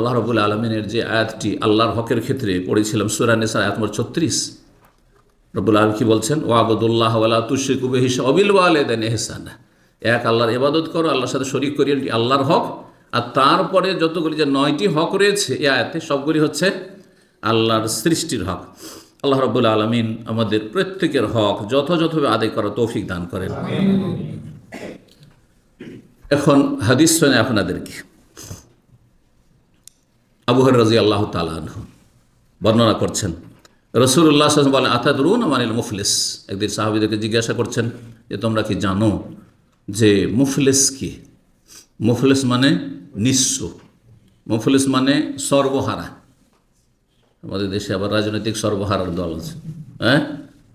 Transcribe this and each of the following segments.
আল্লাহ রবুল আলমিনের যে আয়াতটি আল্লাহর হকের ক্ষেত্রে পড়েছিলাম সুরানেসার আয়াত নম্বর ছত্রিশ। রবুল আলম কি বলছেন? ও আবদুল্লাহ ওয়ালা তুশিকুবে হিসা অবিল ওয়ালেদেন এহসান এক আল্লাহর ইবাদত করো আল্লাহর সাথে শরিক করিয়ে এটি আল্লাহর হক। আর তারপরে যতগুলি যে নয়টি হক রয়েছে এ আয়াতে সবগুলি হচ্ছে আল্লাহর সৃষ্টির হক। আল্লাহ রব্বুল আলমিন আমাদের প্রত্যেকের হক যথাযথভাবে আদায় করা তৌফিক দান করেন। এখন হাদিস শোনে আপনাদেরকে আবুহর রাজি আল্লাহ তালাহ বর্ণনা করছেন। রসুল্লাহ বলেন আতাদ রুন মানিল মুফলিস? একদিন সাহাবিদেরকে জিজ্ঞাসা করছেন যে, তোমরা কি জানো যে মুফলিস কি? মুফলিস মানে নিঃস্ব। মুফলিস মানে সর্বহারা। আমাদের দেশে আবার রাজনৈতিক সর্বহারার দল আছে। হ্যাঁ?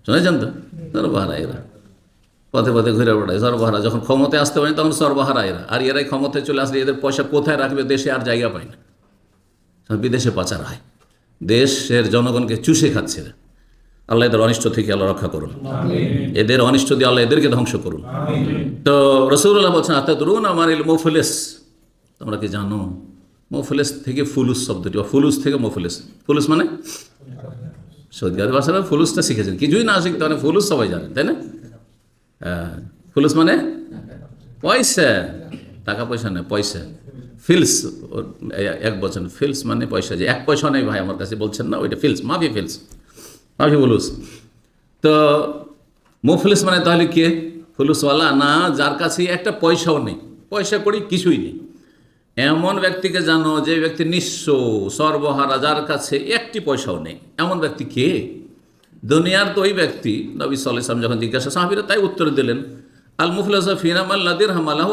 শুনেছেন তো? সর্বহারা এরা। পথে পথে ঘুরে বেড়ায়। সর্বহারা। যখন ক্ষমতায় আসতে পারে তখন সর্বহারা এরা। আর এরাই ক্ষমতায় চলে আসলে এদের পয়সা কোথায় রাখবে, দেশে আর জায়গা পায় না। সব বিদেশে পাচার হয়। দেশের জনগণকে চুষে খাচ্ছে আল্লাহ এদের অনিষ্ট থেকে আল্লাহ রক্ষা করুন। এদের অনিষ্ট দিয়ে আল্লাহ এদেরকে ধ্বংস করুন। তো রসুল্লাহ বলছেন আতাদরুন আমার ইল মুফলেস? তোমরা কি জানো? মুফলেস থেকে ফুলুস শব্দটি বা ফুলুস থেকে মুফলেস। ফুলুস মানে? সৌদি আরব ভাষারা ফুলুসটা শিখেছেন। কিছুই না শিখতে মানে ফুলুস সবাই জানেন তাই না? হ্যাঁ ফুলুস মানে? পয়সা। টাকা পয়সা নেই পয়সা। ফিলস এক বছর ফিলস মানে পয়সা যে, এক পয়সা নেই ভাই আমার কাছে, বলছেন না, ওইটা ফিলস, মাফি ফিলস, মাফি ফুলুস। তো মুফলিস মানে তাহলে কে? ফুলুসওয়ালা? না, যার কাছে একটা পয়সাও নেই, পয়সা করি কিছুই নেই। এমন ব্যক্তিকে জানো যে ব্যক্তি নিঃস্ব, সর্বহারা, যার কাছে একটি পয়সাও নেই। এমন ব্যক্তি কে? দুনিয়ার তো ওই ব্যক্তি, নবী সাল্লাম যখন জিজ্ঞাসা, সাহাবিরা তাই উত্তর দিলেন আল মুফলাসা ফিরাম আল্লাদির হামালাহ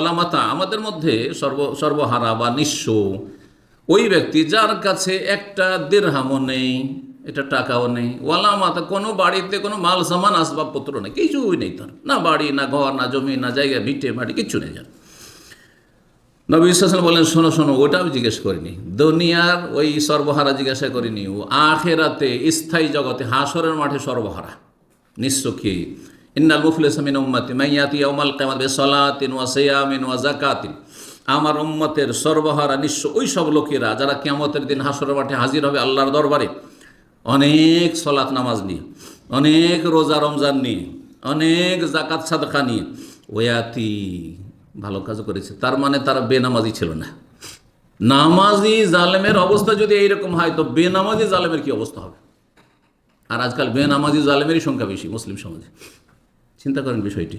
আলামাতা আমাদের মধ্যে সর্ব, সর্বহারা বা নিঃস্ব ওই ব্যক্তি যার কাছে একটা দেড়হামও নেই এটা টাকাও নেই ওয়ালামাতা কোনো বাড়িতে কোনো মাল, সামান, আসবাবপত্র নেই, কিছুই নেই তার। না বাড়ি, না ঘর, না জমি, না জায়গা, ভিটে, মাটি, কিচ্ছু নেই যার। নবী ইসলাম বলেন শোনো শোনো ওটা আমি জিজ্ঞেস করিনি। দুনিয়ার ওই সর্বহারা জিজ্ঞাসা করিনি। ও আখেরাতে স্থায়ী জগতে হাসরের মাঠে সর্বহারা। নিঃস্ব কি? ইন্নাল মুফলিসামিন উম্মাতি মাইয়াতি ইয়াউমাল কিয়ামাত বিসলাতিন ওয়া সিয়ামিন ওয়া যাকাতিন। আমার উম্মতের সর্বহারা, নিঃস্ব ওই সব লোকেরা যারা কিয়ামতের দিন হাসরের মাঠে হাজির হবে আল্লাহর দরবারে, অনেক সলাত নামাজ নিয়ে, অনেক রোজা রমজান নিয়ে, অনেক জাকাত সাদকা নিয়ে ওয়াতি ভালো কাজ করেছে। তার মানে তারা বেনামাজি ছিল না। নামাজি জালেমের অবস্থা যদি এইরকম হয়, তো বেনামাজি জালেমের কি অবস্থা হবে? আর আজকাল বেনামাজি জালেমেরই সংখ্যা বেশি, মুসলিম সমাজে। চিন্তা করেন বিষয়টি।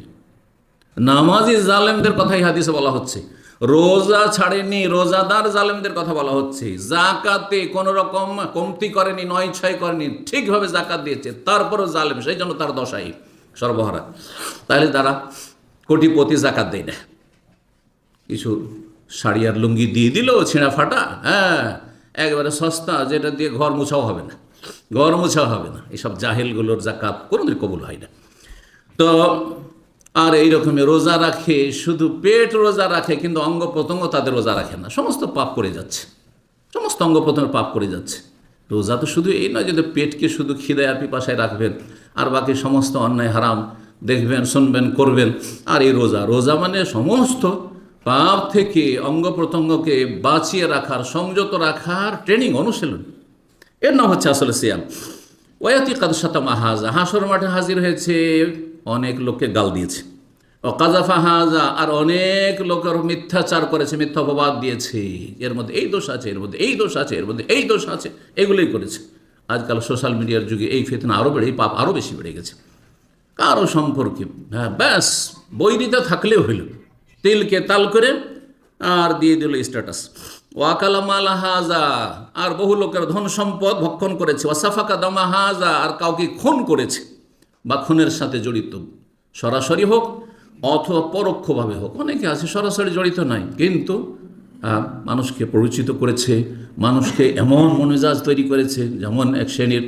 নামাজি জালেমদের কথাই হাদিসে বলা হচ্ছে। রোজা ছাড়েনি, রোজাদার জালেমদের কথা বলা হচ্ছে। জাকাতে কোনো রকম কমতি করেনি নয় ছয় করেনি, ঠিকভাবে জাকাত দিয়েছে। তারপরও জালেম, সেই জন্য তার দশাই সর্বহারা। তাহলে তারা কোটিপতি জাকাত দেয় না। কিছু শাড়ি আর লুঙ্গি দিয়ে দিল ছেঁড়া ফাটা হ্যাঁ একবারে সস্তা, যেটা দিয়ে ঘর মোছাও হবে না। ঘর মোছাও হবে না। এইসব জাহেলগুলোর জাকাত কোনোদিন কবুল হয় না। তো আর এই রকমের রোজা রাখে, শুধু পেট রোজা রাখে, কিন্তু অঙ্গ প্রত্যঙ্গ তাদের রোজা রাখে না। সমস্ত পাপ করে যাচ্ছে। সমস্ত অঙ্গ প্রত্যঙ্গ পাপ করে যাচ্ছে। রোজা তো শুধু এই নয় যে পেটকে শুধু খিদে আর পিপাসায় রাখবেন, আর বাকি সমস্ত অন্যায় হারাম দেখবেন, শুনবেন, করবেন, আর এই রোজা রোজা মানে সমস্ত পাপ থেকে অঙ্গ প্রত্যঙ্গকে বাঁচিয়ে রাখার, সংযত রাখার ট্রেনিং অনুশীলন। এর নাম হচ্ছে আসলে সিয়াম। ওয়াতি কাদসাতা মাহাজা হাসর মাঠে হাজির হয়েছে অনেক লোককে গাল দিয়েছে। ও কাজাফা হাজা, আর অনেক লোকের মিথ্যাচার করেছে মিথ্যা অপবাদ দিয়েছে। এর মধ্যে এই দোষ আছে, এর মধ্যে এই দোষ আছে, এর মধ্যে এই দোষ আছে, এগুলোই করেছে। আজকাল সোশ্যাল মিডিয়ার যুগে এই ফেতনা আরও বেড়ে পাপ আরও বেশি বেড়ে গেছে। কারও সম্পর্কে হ্যাঁ ব্যাস, বৈরিতা থাকলেও হইল। তিলকে তাল করে আর দিয়ে দিল স্ট্যাটাস ওয়াকালামাল হাজা, আর বহু লোকের ধন সম্পদ ভক্ষণ করেছে। ওয়াসাফাকা দামা হাজা, আর কাউকে খুন করেছে। খুনের সাথে জড়িত। সরাসরি হোক অথবা পরোক্ষভাবে হোক, অনেকে আছে সরাসরি জড়িত নাই, কিন্তু মানুষকে পরিচিত করেছে, মানুষকে এমন মনোজাজ তৈরি করেছে, যেমন এক শ্রেণির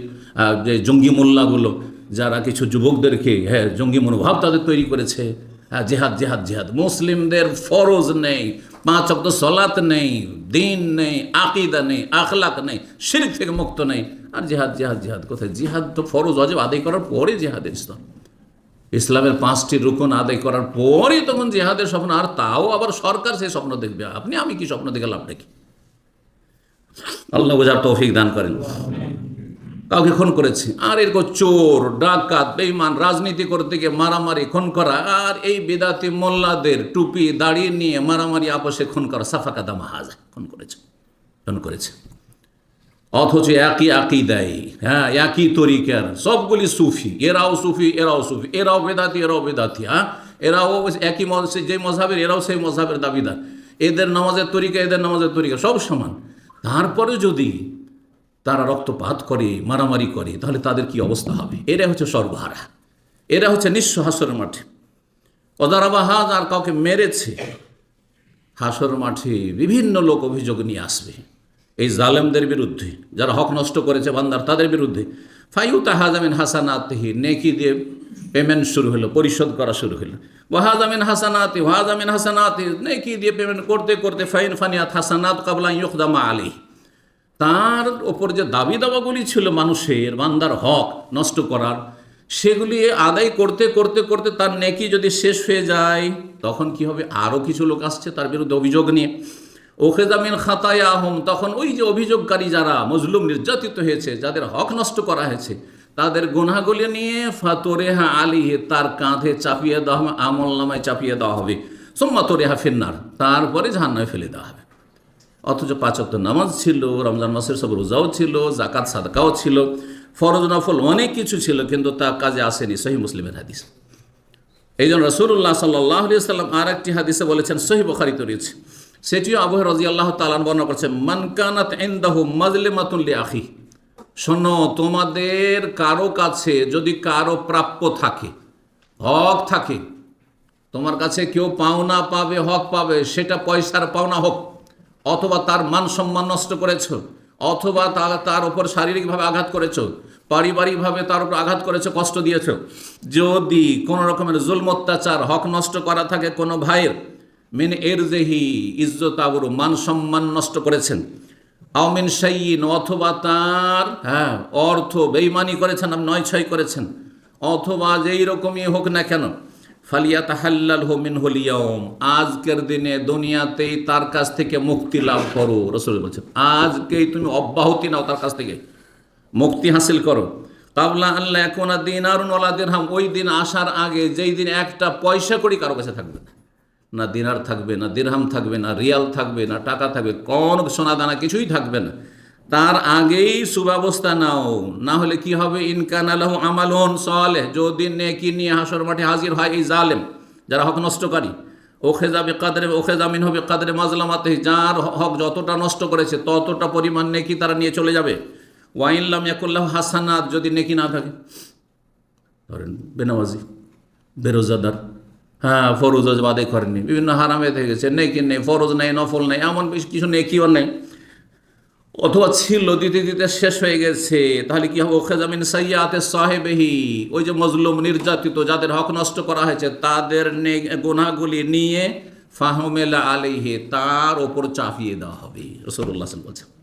যে জঙ্গি মোল্লাগুলো, যারা কিছু যুবকদেরকে হ্যাঁ জঙ্গি মনোভাব তাদের তৈরি করেছে হ্যাঁ জেহাদ জেহাদ জেহাদ। মুসলিমদের ফরজ নেই পাঁচ অক্ত সলাত নেই, দিন নেই, আকিদা নেই, আখলাক নেই, শিরিক থেকে মুক্ত নেই। আর জেহাদ জেহাদ জেহাদ কোথায়? জিহাদ তো ফরজ, অজেব আদায় করার পরে জেহাদের স্তর। ইসলামের পাঁচটি রুকন আদায় করার পরই তখন জেহাদের স্বপ্ন, আর তাও আবার সরকার সেই স্বপ্ন দেখবে। আপনি, আমি কি স্বপ্ন দেখে লাভ নাকি আল্লাহ বোঝার তৌফিক দান করেন। কাউকে খুন করেছে। আর এরকম চোর, ডাকাত বেইমান রাজনীতি করতে গিয়ে মারামারি, খুন করা, আর এই বেদাতি মোল্লাদের টুপি দাঁড়িয়ে নিয়ে মারামারি আপসে খুন করা সাফা কাদা মাহাজা খুন করেছে খুন করেছে। অথচ একই একই দেয় হ্যাঁ একই তরিকার, সবগুলি সুফি, এরাও সুফি এরাও সুফি, এরাও বেদাতি এরাও বেদাতি হ্যাঁ? এরাও একই যে মজাবের, এরাও সেই মজাবের দাবিদার। এদের নামাজের তরিকা, এদের নামাজের তরিকা সব সমান। তারপরে যদি তারা রক্তপাত করে, মারামারি করে, তাহলে তাদের কি অবস্থা হবে? এরা হচ্ছে সর্বহারা। এরা হচ্ছে নিঃস্ব হাসরের মাঠে। অদারাবাহাজ আর কাউকে মেরেছে হাসর মাঠে বিভিন্ন লোক অভিযোগ নিয়ে আসবে। এই জালেমদের বিরুদ্ধে, যারা হক নষ্ট করেছে বান্দার, তাদের বিরুদ্ধে। ফাইউ তাহাজামিন হাসানাতিহি, নেকি দিয়ে পেমেন্ট শুরু হলো, পরিশোধ করা শুরু হলো। ওয়াহাজামিন হাসানাতি ওয়াহাজামিন হাসানাতি, নেকি দিয়ে পেমেন্ট করতে করতে ফাইন ফানিয়াত হাসানাত কাবলা ইয়ুকদামা আলী তার ওপর যে দাবি দাবাগুলি ছিল মানুষের, বান্দার হক নষ্ট করার, সেগুলি আদায় করতে করতে করতে তার নেকি যদি শেষ হয়ে যায়, তখন কি হবে? আরও কিছু লোক আসছে তার বিরুদ্ধে অভিযোগ নিয়ে। ওখে জামিন খাতায় আহম তখন ওই যে অভিযোগকারী যারা মজলুম, নির্যাতিত হয়েছে, যাদের হক নষ্ট করা হয়েছে, তাদের গুনাগুলি নিয়ে ফাতরেহা আলিহে, তার কাঁধে চাপিয়ে দেওয়া হবে, আমল নামায় চাপিয়ে দেওয়া হবে। সোম্মা তোরেহা ফিন্নার, তারপরে জাহান্নায় ফেলে দেওয়া হবে। অথচ পাঁচক্ত নামাজ ছিল, রমজান মাসের সব রোজাও ছিল জাকাত সাদকাও ছিল। ফরজ, নফল অনেক কিছু ছিল, কিন্তু তা কাজে আসেনি সহি মুসলিমের হাদিস। এই জন্য রসুল্লাহ সাল্লাহ সাল্লাম আর একটি হাদিসে বলেছেন সহি বখারিত রয়েছে। সেটিও আবু রাজি আল্লাহ তালান বর্ণনা করছে মানকানাত মাজলে মাতুল্লি আখি শোনো, তোমাদের কারও কাছে যদি কারও প্রাপ্য থাকে, হক থাকে, তোমার কাছে কেউ পাওনা পাবে, হক পাবে, সেটা পয়সার পাওনা হোক অথবা তার মান সম্মান নষ্ট করেছ, অথবা তার উপর শারীরিকভাবে আঘাত করেছ, পারিবারিকভাবে তার উপর আঘাত করেছ, কষ্ট দিয়েছ। যদি কোনো রকমের জুলম, অত্যাচার, হক নষ্ট করা থাকে কোনো ভাইয়ের, মিন এর জেহি ইজ্জত আবরু মান সম্মান নষ্ট করেছেন। আওমিন সাইন অথবা তার হ্যাঁ অর্থ বেইমানি করেছেন, নয় ছয় করেছেন। অথবা যেই রকমই হোক না কেন ফালিয়া তাহাল্লাল হোমিন হলিয়ম আজকের দিনে দুনিয়াতেই তার কাছ থেকে মুক্তি লাভ করো, রসুল বলছেন। আজকেই তুমি অব্যাহতি নাও তার কাছ থেকে, মুক্তি হাসিল করো। কাবলা আল্লাহ এখন দিন আর নলা দিনহাম ওই দিন আসার আগে যেই দিন একটা পয়সা করি কারও কাছে থাকবে না। না দিনার থাকবে, না দিরহাম থাকবে, না রিয়াল থাকবে, না টাকা থাকবে, কোন সোনা দানা কিছুই থাকবে না। তার আগেই সুব্যবস্থা নাও। না হলে কি হবে? ইনকান আলহ আমালন সলে যদি নেকি নিয়ে হাসর মাঠে হাজির হয় এই জালেম, যারা হক নষ্টকারী। ওখে যাবে কাদরে ওখে জামিন হবে কাদরে মাজলামাতে যার হক যতটা নষ্ট করেছে, ততটা পরিমাণ নেকি তারা নিয়ে চলে যাবে। ওয়াইনলাম ইয়াকুল্লাহ হাসানাত, যদি নেকি না থাকে। ধরেন, বেনামাজি, বেরোজাদার। হ্যাঁ ফরজ বাদে করেনি বিভিন্ন হারামে থেকে গেছে। নেকি নেই, ফরজ নেই, নফল নেই, এমন কিছু নেকিও নেই। অথবা ছিল, দিতে দিতে শেষ হয়ে গেছে। তাহলে কি হবে? ওখেজামিন সাইয়াতে সাহেবহি। ওই যে মজলুম নির্যাতিত, যাদের হক নষ্ট করা হয়েছে, তাদের গোনাগুলি নিয়ে ফাহমেলা আলিহে তার ওপর চাপিয়ে দেওয়া হবে। রসুল্লাহ বলছেন।